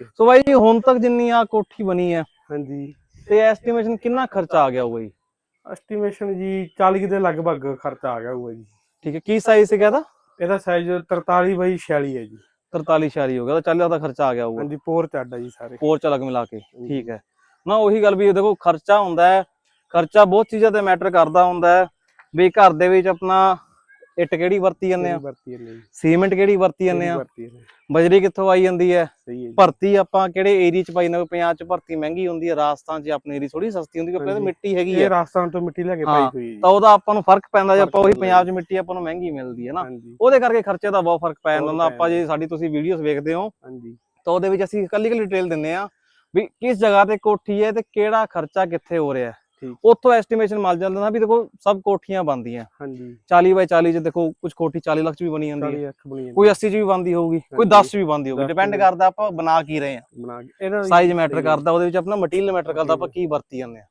ਸੋ ਬਾਈ ਜੀ ਹੁਣ ਤੱਕ ਜਿੰਨੀ ਆ ਕੋਠੀ ਬਣੀ ਹੈ ਹਾਂਜੀ। ਤੇ ਐਸਟੀਮੇਸ਼ਨ ਕਿੰਨਾ ਖਰਚਾ ਆ ਗਿਆ ਹੋਊਗਾ ਜੀ? ਐਸਟੀਮੇਸ਼ਨ ਜੀ 40 ਦੇ ਲਗਭਗ ਖਰਚਾ ਆ ਗਿਆ ਹੋਊਗਾ ਜੀ। ਠੀਕ ਹੈ ਕੀ ਸਾਈਜ਼ ਸੀਗਾ ਇਹਦਾ? ਇਹਦਾ ਸਾਈਜ਼ 43 ਬਾਈ 46 ਹੈ ਜੀ। 43 ਛਾਰੀ ਹੋ ਗਿਆ ਤਾਂ ਚੱਲ ਉਹਦਾ ਖਰਚਾ ਆ ਗਿਆ ਹੋਊਗਾ। ਹਾਂਜੀ ਪੋਰ ਚੱਡਾ ਜੀ ਸਾਰੇ। ਹੋਰ ਚ ਅਲੱਗ ਮਿਲਾ ਕੇ ਠੀਕ ਹੈ। ਨਾ ਉਹੀ ਗੱਲ ਵੀ ਦੇਖੋ ਖਰਚਾ ਹੁੰਦਾ ਹੈ ਖਰਚਾ ਬਹੁਤ ਚੀਜ਼ਾਂ ਤੇ ਮੈਟਰ ਕਰਦਾ ਹੁੰਦਾ ਹੈ ਵੀ ਘਰ ਦੇ ਵਿੱਚ ਆਪਣਾ ਇੱਟ ਕਿਹੜੀ ਵਰਤੀ ਜਾਂਦੇ ਆ? ਵਰਤੀ ਸੀਮੈਂਟ ਕਿਹੜੀ ਵਰਤੀ ਜਾਂਦੇ ਆ? ਵਰਤੀ ਬਜਰੀ ਕਿੱਥੋਂ ਆਈ ਜਾਂਦੀ ਹੈ? ਸਹੀ ਹੈ ਜੀ। ਭਰਤੀ ਆਪਾਂ ਕਿਹੜੇ ਏਰੀਆ ਚ ਪਾਈ ਨਾ ਪੰਜਾਬ ਚ ਭਰਤੀ ਮਹਿੰਗੀ ਹੁੰਦੀ ਹੈ ਰਾਜਸਥਾਨ ਚ ਆਪਣੀ ਏਰੀ ਥੋੜੀ ਸਸਤੀ ਹੁੰਦੀ ਕਿਉਂਕਿ। ਮਿੱਟੀ ਹੈਗੀ ਇਹ ਹੈ। ਰਾਜਸਥਾਨ ਤੋਂ ਮਿੱਟੀ ਲੈ ਕੇ ਹਾਂ, ਪਾਈ ਹੋਈ ਹੈ। ਤਾਂ ਉਹਦਾ ਆਪਾਂ ਨੂੰ ਫ਼ਰਕ ਪੈਂਦਾ ਜੇ ਆਪਾਂ ਉਹੀ ਪੰਜਾਬ ਚ ਮਿੱਟੀ ਆਪਾਂ ਨੂੰ ਮਹਿੰਗੀ ਮਿਲਦੀ ਹੈ ਨਾ। ਹਾਂਜੀ। ਉਹਦੇ ਕਰਕੇ ਖਰਚੇ ਦਾ ਬਹੁਤ ਫ਼ਰਕ ਪੈ ਜਾਂਦਾ ਹੁੰਦਾ। ਆਪਾਂ ਜੇ ਸਾਡੀ ਤੁਸੀਂ ਵੀਡੀਓਜ਼ ਵੇਖਦੇ ਹੋ ਹਾਂਜੀ। ਤਾਂ ਉਹਦੇ ਵਿੱਚ ਅਸੀਂ ਕੱਲੀ ਕੱਲੀ ਡਿਟੇਲ ਦਿੰਨੇ ਆ ਵੀ ਕਿਸ ਜਗ੍ਹਾ ਤੇ ਕੋਠੀ ਹੈ ਤੇ ਕਿਹੜਾ ਖਰਚਾ ਕਿੱਥੇ ਹੋ ਰਿਹਾ ਹੈ। ਉੱਥੋਂ ਐਸਟੀਮੇਸ਼ਨ ਮਿਲ ਜਾਂਦਾ ਨਾ ਵੀ ਦੇਖੋ ਸਭ ਕੋਠੀਆਂ ਬਣਦੀਆਂ। ਹਾਂਜੀ। 40 ਬਾਈ 40 ਚ ਦੇਖੋ ਕੁਝ ਕੋਠੀ 40 ਲੱਖ ਚ ਵੀ ਬਣੀ ਜਾਂਦੀ ਹੈ। 40 ਅੱਖ ਬਣੀ ਜਾਂਦੀ। ਕੋਈ 80 ਚ ਵੀ ਬਣਦੀ ਹੋਊਗੀ ਕੋਈ ਹਾਂਜੀ। 10 ਚ ਵੀ ਬਣਦੀ ਹੋਊਗੀ। 10 ਚ ਡਿਪੈਂਡ। ਕਰਦਾ ਆਪਾਂ ਬਣਾ ਕੀ ਰਹੇ ਆ ਸਾਈਜ਼ ਮੈਟਰ ਕਰਦਾ ਉਹਦੇ ਵਿੱਚ ਆਪਣਾ ਮਟੀਰੀਅਲ ਮੈਟਰ ਕਰਦਾ ਆਪਾਂ ਕੀ ਵਰਤੀ ਜਾਂਦੇ ਆ